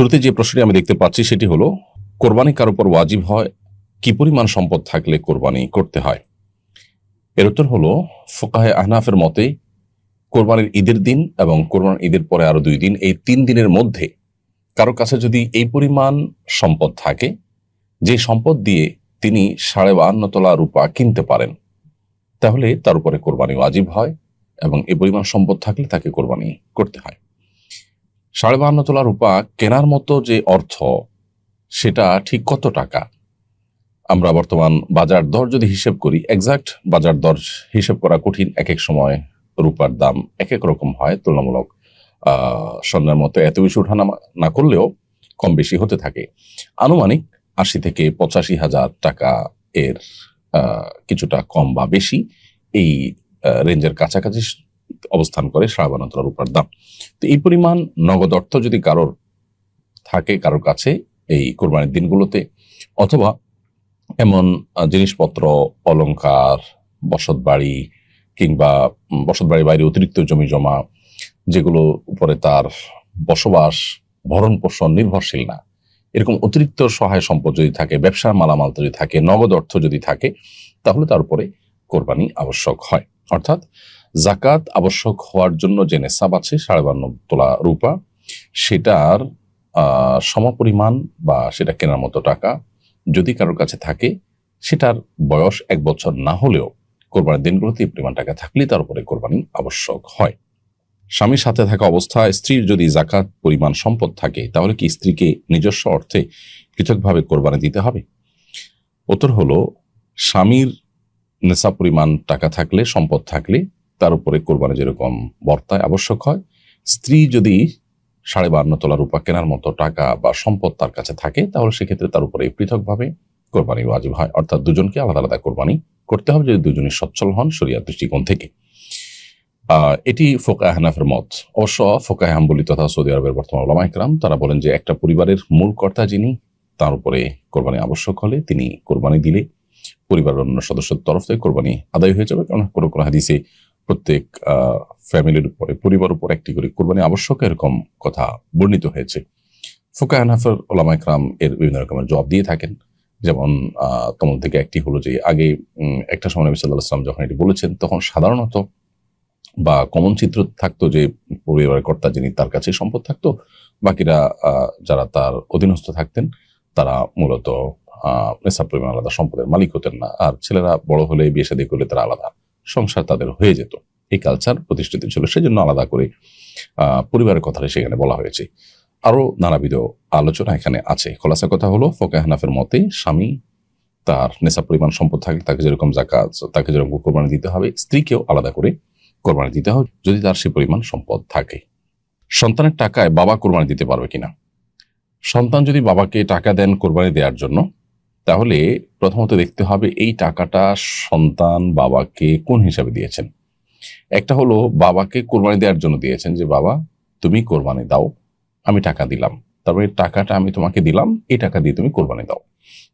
শুরুতে যে প্রশ্নটি আমি দেখতে পাচ্ছি সেটি হলো, কোরবানি কার উপর ওয়াজিব হয়? কি পরিমাণ সম্পদ থাকলে কোরবানি করতে হয়? এর উত্তর হলো, ফোকাহে আহনাফের মতে কোরবানির ঈদের দিন এবং কোরবানির ঈদের পরে আরও দুই দিন, এই তিন দিনের মধ্যে কারও কাছে যদি এই পরিমাণ সম্পদ থাকে, যে সম্পদ দিয়ে তিনি সাড়ে বাহান্ন তোলা রূপা কিনতে পারেন, তাহলে তার উপরে কোরবানি ওয়াজিব হয় এবং এই পরিমাণ সম্পদ থাকলে তাকে কোরবানি করতে হয়। সাড়ে বাহান্ন তোলা রূপা কেনার মতো যে অর্থ, সেটা ঠিক কত টাকা? আমরা বর্তমান বাজার দর যদি হিসেব করি এক্সাক্ট বাজার দর হিসেব করা কঠিন এক এক সময় রূপার দাম এক এক রকম হয় তুলনামূলক। স্বর্ণের মতো এত বেশি ওঠানামা না করলেও কম বেশি হতে থাকে। আনুমানিক আশি থেকে পঁচাশি হাজার টাকা এর কিছুটা কম বা বেশি এই রেঞ্জের কাছাকাছি অবস্থান করে তোলা রূপার দাম। তো এই পরিমাণ নগদ অর্থ যদি কারোর থাকে, কারোর কাছে এই কোরবানির দিনগুলোতে, অথবা এমন জিনিসপত্র, অলংকার বসত বাড়ি কিংবা বসত বাড়ির বাইরে অতিরিক্ত জমি জমা, যেগুলো উপরে তার বসবাস, ভরণ পোষণ নির্ভরশীল না, এরকম অতিরিক্ত সহায় সম্পদ যদি থাকে, ব্যবসার মালামাল যদি থাকে, নগদ অর্থ যদি থাকে, তাহলে তার উপরে কোরবানি আবশ্যক হয়। অর্থাৎ জাকাত আবশ্যক হওয়ার জন্য যে নেশাব আছে সাড়ে বান্ন তোলা রূপা। সেটার সমপরিমাণ বা সেটা কেনার মতো টাকা যদি কারোর কাছে থাকে, সেটার বয়স এক বছর না হলেও কোরবানির দিনগুলোতে পরিমাণ টাকা থাকলে তার উপরে কোরবানি আবশ্যক হয়। স্বামীর সাথে থাকা অবস্থায় স্ত্রীর যদি জাকাত পরিমাণ সম্পদ থাকে, তাহলে কি স্ত্রীকে নিজস্ব অর্থে পৃথকভাবে কোরবানি দিতে হবে? উত্তর হলো, স্বামীর নেশা পরিমাণ টাকা থাকলে, সম্পদ থাকলে তার উপরে কোরবানি যেরকম বর্তায় আবশ্যক হয়, স্ত্রী যদি সাড়ে বান্ন তোলা রূপা কেনার মতো টাকা বা সম্পদ তার কাছে থাকে, তাহলে সেক্ষেত্রে তার উপরে পৃথকভাবে কোরবানি ওয়াজিব হয়। অর্থাৎ দুজনকে আলাদা আলাদা কোরবানি করতে হবে যদি দুজনই সচ্ছল হন শরিয়ার দৃষ্টিকোণ থেকে। এটি ফোকা হানাফের মত। অবশ্য ফোকা হাম্বলি তথা সৌদি আরবের বর্তমান ওলামা ইকরাম তারা বলেন যে একটা পরিবারের মূল কর্তা যিনি, তার উপরে কোরবানি আবশ্যক হলে তিনি কোরবানি দিলে পরিবারের অন্য সদস্যের তরফ থেকে কোরবানি আদায় হয়ে যাবে। কারণ কোনো কোনো হাদিসে প্রত্যেক ফ্যামিলির উপরে, পরিবার উপর একটি করে কোরবানি আবশ্যক এরকম কথা বর্ণিত হয়েছে। ফোকা হানাফের ওলামা ইকরাম এর বিভিন্ন রকমের জবাব দিয়ে থাকেন। যেমন তোমার থেকে একটি হলো যে, আগে একটা সময় নবী সাল্লাহ আসলাম যখন এটি বলেছেন, তখন সাধারণত বা কমন চিত্র থাকতো যে, পরিবারের কর্তা যিনি তার কাছে সম্পদ থাকতো, বাকিরা যারা তার অধীনস্থ থাকতেন, তারা মূলত পরিমাণ আলাদা সম্পদের মালিক হতেন না। আর ছেলেরা বড় হলে বিয়ে শাদী করলে তারা আলাদা। সংসার তাদের হয়ে যেত। এই কালচার প্রতিষ্ঠিত ছিল, সেজন্য আলাদা করে পরিবারের কথাটা সেখানে বলা হয়েছে। আরও নানাবিধ আলোচনা এখানে আছে। খোলাসা কথা হলো ফোকা হানাফের মতে স্বামী তার নেশা পরিমাণ, সম্পদ থাকে, তাকে যেরকম জাকাত, তাকে যেরকম কোরবানি দিতে হবে, স্ত্রীকেও আলাদা করে কোরবানি দিতে হবে যদি তার সে পরিমাণ সম্পদ থাকে। সন্তানের টাকায় বাবা কোরবানি দিতে পারবে কিনা? সন্তান যদি বাবাকে টাকা দেন কোরবানি দেওয়ার জন্য তাহলে প্রথমত দেখতে হবে এই টাকাটা সন্তান বাবাকে কোন হিসাবে দিয়েছেন? একটা হলো বাবাকে কোরবানি দেওয়ার জন্য দিয়েছেন যে, বাবা, তুমি কোরবানি দাও, আমি টাকা দিলাম। তারপরে টাকাটা আমি তোমাকে দিলাম, এই টাকা দিয়ে তুমি কোরবানি দাও।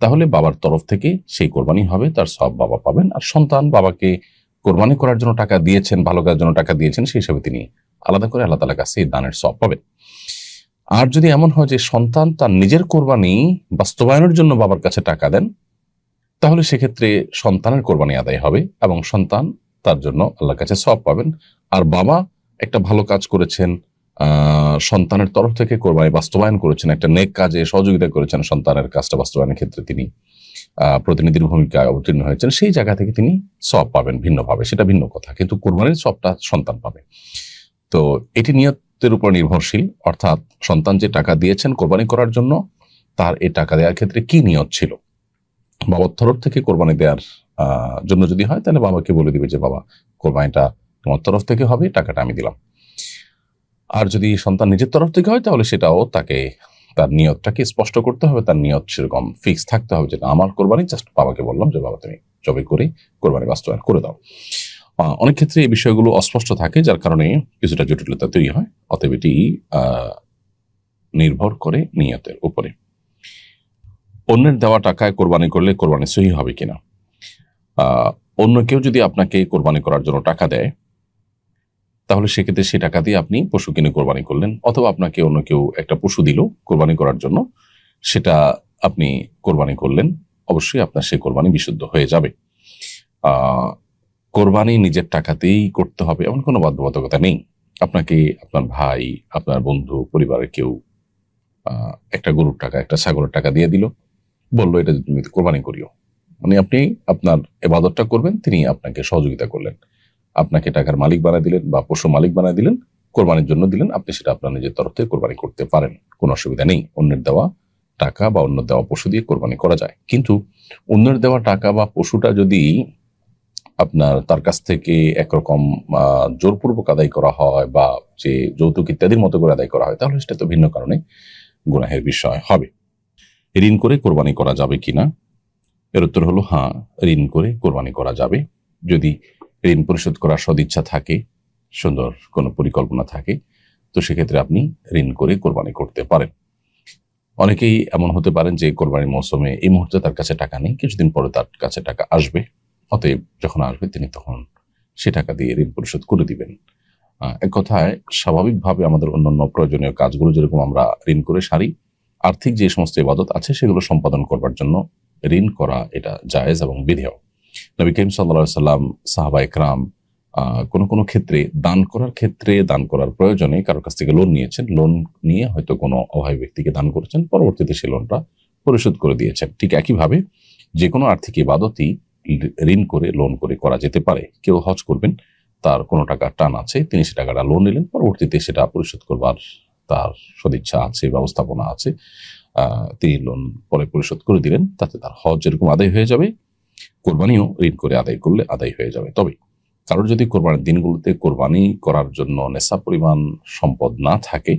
তাহলে বাবার তরফ থেকে সেই কোরবানি হবে, তার সব বাবা পাবেন। আর সন্তান বাবাকে কোরবানি করার জন্য টাকা দিয়েছেন, ভালো কাজের জন্য টাকা দিয়েছেন, সেই হিসাবে তিনি আলাদা করে আল্লাহ তালার কাছে দানের সব পাবেন। আর যদি এমন হয় যে সন্তান তার নিজের কোরবানি বাস্তবায়নের জন্য বাবার কাছে টাকা দেন, তাহলে সেক্ষেত্রে সন্তানের কোরবানি আদায় হবে এবং সন্তান তার জন্য আল্লাহর কাছে সব পাবেন। আর বাবা একটা ভালো কাজ করেছেন সন্তানের তরফ থেকে কোরবানি বাস্তবায়ন করেছেন, একটা নেক কাজে সহযোগিতা করেছেন সন্তানের কাজটা বাস্তবায়নের ক্ষেত্রে তিনি প্রতিনিধির ভূমিকায় অবতীর্ণ হয়েছেন। সেই জায়গা থেকে তিনি সব পাবেন ভিন্নভাবে, সেটা ভিন্ন কথা। কিন্তু কোরবানির সবটা সন্তান পাবে। তো এটি নিয়তের উপর নির্ভরশীল অর্থাৎ সন্তান যে টাকা দিয়েছেন কোরবানি করার জন্য তার এই টাকা দেওয়ার ক্ষেত্রে কি নিয়ত ছিল? বাবার তরফ থেকে কোরবানি দেওয়ার জন্য যদি হয় তাহলে বাবাকে বলে দিবে যে বাবা কোরবানিটা তোমার তরফ থেকে হবে টাকাটা আমি দিলাম। আর যদি সন্তান নিজের তরফ থেকে হয় তাহলে সেটাও তাকে তার নিয়তটাকে স্পষ্ট করতে হবে তার নিয়ত সেরকম ফিক্স থাকতে হবে যে না, আমার কোরবানি জাস্ট বাবাকে বললাম যে বাবা তুমি জবে করে কোরবানি বাস্তবায়ন করে দাও। অনেক ক্ষেত্রে এই বিষয়গুলো অস্পষ্ট থাকে, যার কারণে কিছুটা জটিলতা তৈরি হয়। অতএব এটি নির্ভর করে নিয়তের উপরে। অন্যের দেওয়া টাকায় কোরবানি করলে কোরবানি সহি হবে কিনা? অন্য কেউ যদি আপনাকে কোরবানি করার জন্য টাকা দেয়, তাহলে সেক্ষেত্রে সে টাকা দিয়ে আপনি পশু কিনে কোরবানি করলেন, অথবা আপনাকে অন্য কেউ একটা পশু দিল কোরবানি করার জন্য, সেটা আপনি কোরবানি করলেন, অবশ্যই আপনার সেই কোরবানি বিশুদ্ধ হয়ে যাবে। কোরবানি নিজের টাকাতেই করতে হবে, এমন কোনো বাধ্যবাধকতা নেই। আপনাকে আপনার ভাই, আপনার বন্ধু, পরিবারের কেউ একটা গরুর টাকা, একটা ছাগলের টাকা দিয়ে দিল, বলল এটা তুমি কোরবানি করিও। মানে আপনি আপনার এবাদতটা করবেন, তিনি আপনাকে সহযোগিতা করলেন। আপনাকে টাকার মালিক বানায় দিলেন বা পশু মালিক বানায় দিলেন, কোরবানির জন্য দিলেন, আপনি সেটা আপনার নিজের তরফ থেকে কোরবানি করতে পারেন, কোনো অসুবিধা নেই। অন্যের দেওয়া টাকা বা অন্য দেওয়া পশু দিয়ে কোরবানি করা যায়। কিন্তু অন্যের দেওয়া টাকা বা পশুটা যদি আপনার তার কাছ থেকে একরকম জোরপূর্বক আদায় করা হয় বা যে যৌতুক ইত্যাদির মতো করে আদায় করা হয়, তাহলে সেটা তো ভিন্ন কারণে গুনাহের বিষয় হবে। ঋণ করে কোরবানি করা যাবে কিনা এর উত্তর হলো হ্যাঁ ঋণ করে কোরবানি করা যাবে। যদি ঋণ পরিশোধ করার সদিচ্ছা থাকে, সুন্দর কোনো পরিকল্পনা থাকে, তো সেক্ষেত্রে আপনি ঋণ করে কোরবানি করতে পারেন। অনেকেই এমন হতে পারেন যে কোরবানির মৌসুমে এই মুহূর্তে তার কাছে টাকা নেই, কিছুদিন পরে তার কাছে টাকা আসবে। অতএব যখন আসবে তিনি তখন সে টাকা দিয়ে ঋণ পরিশোধ করে দিবেন। এক কথায় স্বাভাবিকভাবে আমাদের অন্যান্য প্রয়োজনীয় কাজগুলো যেরকম আমরা ঋণ করে সারি আর্থিক যে সমস্ত ইবাদত আছে সেগুলো সম্পাদন করবার জন্য ঋণ করা এটা জায়েজ এবং বিধেয়। নবী করিম সাল্লা সাল্লাম সাহাবা একরাম আহ, কোনো কোনো ক্ষেত্রে দান করার ক্ষেত্রে দান করার প্রয়োজনে কারোর কাছ থেকে লোন নিয়েছেন। লোন নিয়ে হয়তো কোনো অভাবী ব্যক্তিকে দান করেছেন পরবর্তীতে সেই লোনটা পরিশোধ করে দিয়েছেন। ঠিক একইভাবে যে কোনো আর্থিক ইবাদতই ঋণ করে লোন করে করা যেতে পারে। কেউ হজ করবেন, তার কোনো টাকা টান আছে, তিনি সে টাকাটা লোন নিলেন, পরবর্তীতে সেটা পরিশোধ করবার তার সদিচ্ছা আছে, ব্যবস্থাপনা আছে তিনি লোন পরে পরিশোধ করে দিলেন, তাতে তার হজ যেরকম আদায় হয়ে যাবে, কোরবানিও ঋণ করে আদায় করলে আদায় হয়ে যাবে। তবে কারোর যদি কোরবানির দিনগুলোতে কোরবানি করার জন্য নেশা পরিমাণ সম্পদ না থাকে,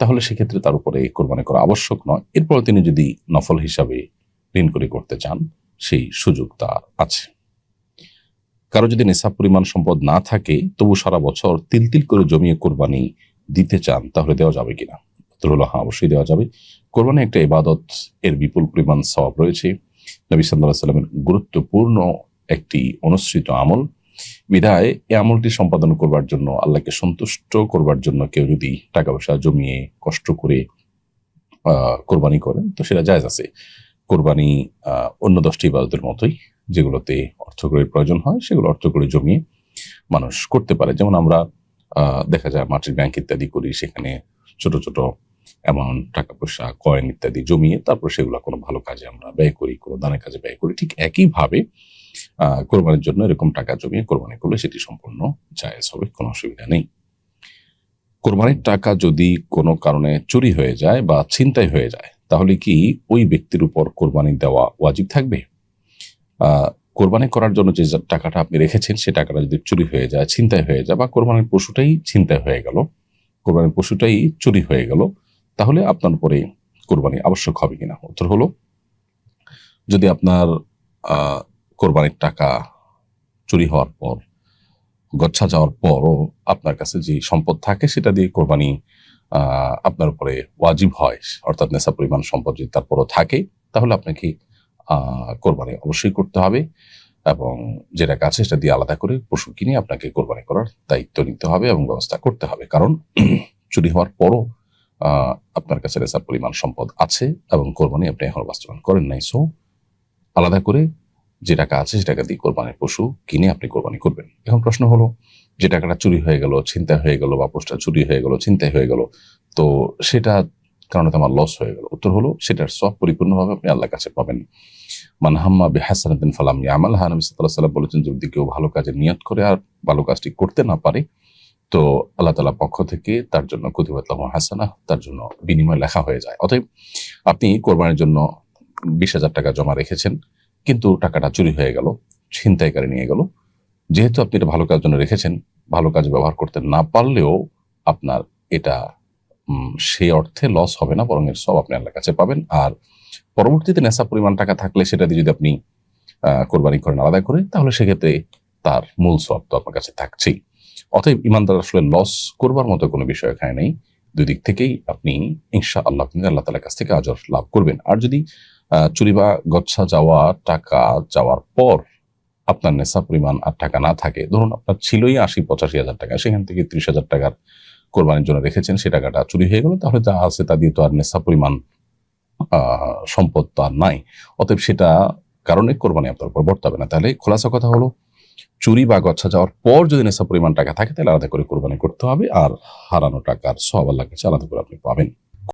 তাহলে সেক্ষেত্রে তার উপরে কোরবানি করা আবশ্যক নয়। এরপর তিনি যদি নফল হিসাবে ঋণ করে করতে চান সেই সুযোগ তার আছে। কারও যদি নেশা পরিমাণ সম্পদ না থাকে, তবু সারা বছর তিল তিল করে জমিয়ে কোরবানি দিতে চান, তাহলে দেওয়া যাবে কিনা? উত্তর হলো হ্যাঁ অবশ্যই দেওয়া যাবে। কোরবানি একটা ইবাদত, এর বিপুল পরিমাণ সওয়াব রয়েছে। নবী সাল্লাহ সাল্লামের গুরুত্বপূর্ণ একটি অনুসৃত আমল। বিধায় এই আমলটি সম্পাদন করবার জন্য, আল্লাহকে সন্তুষ্ট করবার জন্য কেউ যদি টাকা পয়সা জমিয়ে কষ্ট করে কোরবানি করেন, তো সেটা জায়জ আছে। কোরবানি অন্য দশটি ইবাদতের মতোই যেগুলোতে অর্থকরীর প্রয়োজন হয়, সেগুলো অর্থকরী জমিয়ে মানুষ করতে পারে। যেমন আমরা দেখা যায় মাটির ব্যাংক ইত্যাদি করি, সেখানে ছোট ছোট অ্যামাউন্ট টাকা পয়সা কয়েন ইত্যাদি জমিয়ে তারপর সেগুলো কোনো ভালো কাজে আমরা ব্যয় করি, কোনো দানের কাজে ব্যয় করি। ঠিক একইভাবে কোরবানির জন্য এরকম টাকা জমিয়ে কোরবানি করলে সেটি সম্পূর্ণ জায়েজ হবে, কোনো অসুবিধা নেই। কোরবানির টাকা যদি কোনো কারণে চুরি হয়ে যায় বা ছিনতাই হয়ে যায় তাহলে কি ওই ব্যক্তির উপর কোরবানি দেওয়া ওয়াজিব থাকবে? কোরবানি করার জন্য যে টাকাটা আপনি রেখেছেন, সে টাকাটা যদি চুরি হয়ে যায়, ছিনতাই হয়ে যায় বা কোরবানির পশুটাই ছিনতাই হয়ে গেল, কোরবানির পশুটাই চুরি হয়ে গেল, তাহলে আপনার উপরে কোরবানি আবশ্যক হবে কিনা? উত্তর হলো, যদি আপনার কোরবানির টাকা চুরি হওয়ার পর, গচ্ছা যাওয়ার পরও আপনার কাছে যে সম্পদ থাকে, সেটা দিয়ে কোরবানি আপনার উপরে ওয়াজিব হয়, অর্থাৎ নেশা পরিমাণ সম্পদ যদি তারপরও থাকে, তাহলে আপনাকে কোরবানি অবশ্যই করতে হবে এবং যেটা কাছে সেটা দিয়ে আলাদা করে পশু কিনে আপনাকে কোরবানি করার দায়িত্ব নিতে হবে এবং ব্যবস্থা করতে হবে। কারণ চুরি হওয়ার পরও আপনার কাছে নেশা পরিমাণ সম্পদ আছে এবং কোরবানি আপনি এখন বাস্তবায়ন করেন নাই। সো আলাদা করে যে টাকা আছে সে টাকা দিয়ে কোরবানির পশু কিনে আপনি কোরবানি করবেন। এখন প্রশ্ন হলো যে টাকাটা চুরি হয়ে গেল, ছিনতাই হয়ে গেল বা পোস্টটা চুরি হয়ে গেল, ছিনতাই হয়ে গেল, তো সেটা কারণে আমার লস হয়ে গেল। উত্তর হলো, সেটার সব পরিপূর্ণভাবে আপনি আল্লাহর কাছে পাবেন। মানহাম্মা বেহাসানাদ্দিন ফালাম ইয়ামাল। হানাম সাল্লাহ সাল্লাম বলেছেন, যদি কেউ ভালো কাজে নিয়ত করে আর ভালো কাজটি করতে না পারে, তো আল্লাহ তালা পক্ষ থেকে তার জন্য কুতিবাতলাম হাসানা তার জন্য বিনিময় লেখা হয়ে যায়। অতএব আপনি কোরবানির জন্য বিশ হাজার টাকা জমা রেখেছেন, কিন্তু টাকাটা চুরি হয়ে গেল, ছিনতাইকারী নিয়ে গেল যেহেতু আপনি এটা ভালো কাজের জন্য রেখেছেন, ভালো কাজ ব্যবহার করতে না পারলেও আপনার এটা সেই অর্থে লস হবে না, বরং এর সব আপনি আল্লাহর কাছে পাবেন। আর পরবর্তীতে নেশা পরিমাণ টাকা থাকলে সেটা দিয়ে যদি আপনি কোরবানি করেন আলাদা করে, তাহলে সেক্ষেত্রে তার মূল সব তো আপনার কাছে থাকছেই। অতএব ইমানদার আসলে লস করবার মতো কোনো বিষয় এখানে নেই। দুই দিক থেকেই আপনি ইনশা আল্লাহ আপনি আল্লাহ তালার কাছ থেকে আজর লাভ করবেন। আর যদি চুরি বা গচ্ছা যাওয়া, টাকা যাওয়ার পর আপনার নেশা পরিমাণ আর টাকা না থাকে, ধরুন আপনার ছিলই আশি, পঁচাশি হাজার টাকা, সেখান থেকে ত্রিশ হাজার টাকার কোরবানির জন্য রেখেছেন, সে টাকাটা চুরি হয়ে গেল, তাহলে যা আছে তা দিয়ে তো আর নেশা পরিমাণ সম্পদ তো আর নাই। অতএব সেটা কারণে কোরবানি আপনার উপর বর্তাবে না। তাহলে খোলাসা কথা হলো, চুরি বা গচ্ছা যাওয়ার পর যদি নেশা পরিমাণ টাকা থাকে, তাহলে আলাদা করে কোরবানি করতে হবে, আর হারানো টাকার সব আল্লাহ কাছে আলাদা করে আপনি পাবেন।